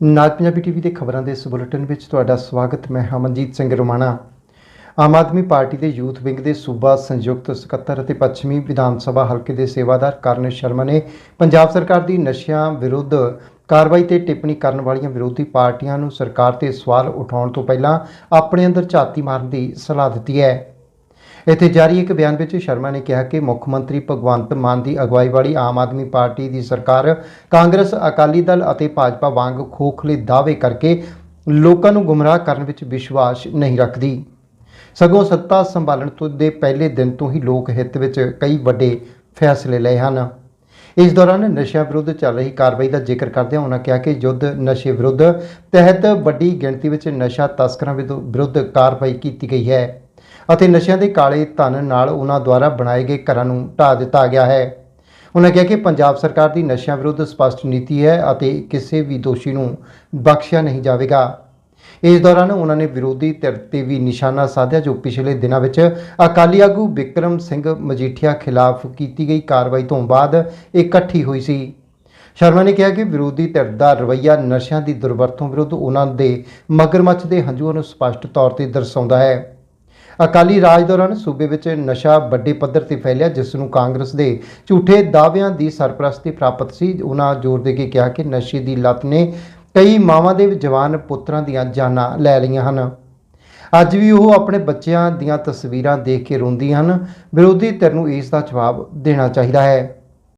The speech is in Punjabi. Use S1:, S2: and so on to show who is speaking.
S1: ਨਾਜ ਪੰਜਾਬੀ ਟੀਵੀ ਦੇ ਖਬਰਾਂ ਦੇ ਇਸ ਬੁਲੇਟਿਨ ਵਿੱਚ ਤੁਹਾਡਾ ਸਵਾਗਤ, ਮੈਂ ਹਮਨਜੀਤ ਸਿੰਘ ਰੋਮਾਣਾ। ਆਮ ਆਦਮੀ ਪਾਰਟੀ ਦੇ ਯੂਥ ਵਿੰਗ ਦੇ ਸੂਬਾ ਸੰਯੁਕਤ ਸਕੱਤਰ ਅਤੇ ਪੱਛਮੀ ਵਿਧਾਨ ਸਭਾ ਹਲਕੇ ਦੇ ਸੇਵਾਦਾਰ ਕਰਨ ਸ਼ਰਮਾ ਨੇ ਪੰਜਾਬ ਸਰਕਾਰ ਦੀ ਨਸ਼ਿਆਂ ਵਿਰੁੱਧ ਕਾਰਵਾਈ ਤੇ ਟਿੱਪਣੀ ਕਰਨ ਵਾਲੀਆਂ ਵਿਰੋਧੀ ਪਾਰਟੀਆਂ ਨੂੰ ਸਰਕਾਰ ਤੇ ਸਵਾਲ ਉਠਾਉਣ ਤੋਂ ਪਹਿਲਾਂ ਆਪਣੇ ਅੰਦਰ ਝਾਤੀ ਮਾਰਨ ਦੀ ਸਲਾਹ ਦਿੱਤੀ ਹੈ। ਇੱਥੇ ਜਾਰੀ ਇੱਕ ਬਿਆਨ ਵਿੱਚ ਸ਼ਰਮਾ ਨੇ ਕਿਹਾ ਕਿ ਮੁੱਖ ਮੰਤਰੀ ਭਗਵੰਤ ਮਾਨ ਦੀ ਅਗਵਾਈ ਵਾਲੀ ਆਮ ਆਦਮੀ ਪਾਰਟੀ ਦੀ ਸਰਕਾਰ ਕਾਂਗਰਸ, ਅਕਾਲੀ ਦਲ ਅਤੇ ਭਾਜਪਾ ਵਾਂਗ ਖੋਖਲੇ ਦਾਅਵੇ ਕਰਕੇ ਲੋਕਾਂ ਨੂੰ ਗੁੰਮਰਾਹ ਕਰਨ ਵਿੱਚ ਵਿਸ਼ਵਾਸ ਨਹੀਂ ਰੱਖਦੀ। ਸਗੋਂ ਸੱਤਾ ਸੰਭਾਲਣ ਤੋਂ ਦੇ ਪਹਿਲੇ ਦਿਨ ਤੋਂ ਹੀ ਲੋਕ ਹਿੱਤ ਵਿੱਚ ਕਈ ਵੱਡੇ ਫੈਸਲੇ ਲਏ ਹਨ। ਇਸ ਦੌਰਾਨ ਨਸ਼ਿਆਂ ਵਿਰੁੱਧ ਚੱਲ ਰਹੀ ਕਾਰਵਾਈ ਦਾ ਜ਼ਿਕਰ ਕਰਦਿਆਂ ਉਹਨਾਂ ਕਿਹਾ ਕਿ ਯੁੱਧ ਨਸ਼ੇ ਵਿਰੁੱਧ ਤਹਿਤ ਵੱਡੀ ਗਿਣਤੀ ਵਿੱਚ ਨਸ਼ਾ ਤਸਕਰਾਂ ਵਿਰੁੱਧ ਵਿਰੁੱਧ ਕਾਰਵਾਈ ਕੀਤੀ ਗਈ ਹੈ। ਅਤੇ ਨਸ਼ਿਆਂ ਦੇ ਕਾਲੇ ਧਨ ਨਾਲ ਉਹਨਾਂ ਦੁਆਰਾ ਬਣਾਏ ਗਏ ਘਰਾਂ ਨੂੰ ਢਾਹ ਦਿੱਤਾ ਗਿਆ ਹੈ। ਉਹਨਾਂ ਕਿਹਾ ਕਿ ਪੰਜਾਬ ਸਰਕਾਰ ਦੀ ਨਸ਼ਿਆਂ ਵਿਰੁੱਧ ਸਪਸ਼ਟ ਨੀਤੀ ਹੈ ਅਤੇ ਕਿਸੇ ਵੀ ਦੋਸ਼ੀ ਨੂੰ ਬਖਸ਼ਿਆ ਨਹੀਂ ਜਾਵੇਗਾ। ਇਸ ਦੌਰਾਨ ਉਹਨਾਂ ਨੇ ਵਿਰੋਧੀ ਧਿਰ ਤੇ ਵੀ ਨਿਸ਼ਾਨਾ ਸਾਧਿਆ ਜੋ ਪਿਛਲੇ ਦਿਨਾਂ ਵਿੱਚ ਅਕਾਲੀ ਆਗੂ ਵਿਕਰਮ ਸਿੰਘ ਮਜੀਠੀਆ ਖਿਲਾਫ ਕੀਤੀ ਗਈ ਕਾਰਵਾਈ ਤੋਂ ਬਾਅਦ ਇਕੱਠੀ ਹੋਈ ਸੀ। ਸ਼ਰਮਾ ਨੇ ਕਿਹਾ ਕਿ ਵਿਰੋਧੀ ਧਿਰ ਦਾ ਰਵੱਈਆ ਨਸ਼ਿਆਂ ਦੀ ਦੁਰਵਰਤੋਂ ਵਿਰੁੱਧ ਉਹਨਾਂ ਦੇ ਮਗਰਮੱਛ ਦੇ ਹੰਝੂਆਂ ਨੂੰ ਸਪਸ਼ਟ ਤੌਰ ਤੇ ਦਰਸਾਉਂਦਾ ਹੈ। ਅਕਾਲੀ ਰਾਜ ਦੌਰਾਨ ਸੂਬੇ ਵਿੱਚ ਨਸ਼ਾ ਵੱਡੇ ਪੱਧਰ ਤੇ ਫੈਲਿਆ, ਜਿਸ ਨੂੰ ਕਾਂਗਰਸ ਦੇ ਝੂਠੇ ਦਾਅਵਿਆਂ ਦੀ ਸਰਪ੍ਰਸਤੀ ਪ੍ਰਾਪਤ ਸੀ। ਉਹਨਾਂ ਜ਼ੋਰ ਦੇ ਕੇ ਕਿਹਾ ਕਿ ਨਸ਼ੇ ਦੀ ਲਤ ਨੇ ਕਈ ਮਾਵਾਂ ਦੇ ਜਵਾਨ ਪੁੱਤਰਾਂ ਦੀਆਂ ਜਾਨਾਂ ਲੈ ਲਈਆਂ ਹਨ। ਅੱਜ ਵੀ ਉਹ ਆਪਣੇ ਬੱਚਿਆਂ ਦੀਆਂ ਤਸਵੀਰਾਂ ਦੇਖ ਕੇ ਰੋਂਦੀ ਹਨ। ਵਿਰੋਧੀ ਧਿਰ ਨੂੰ ਇਸ ਦਾ ਜਵਾਬ ਦੇਣਾ ਚਾਹੀਦਾ ਹੈ।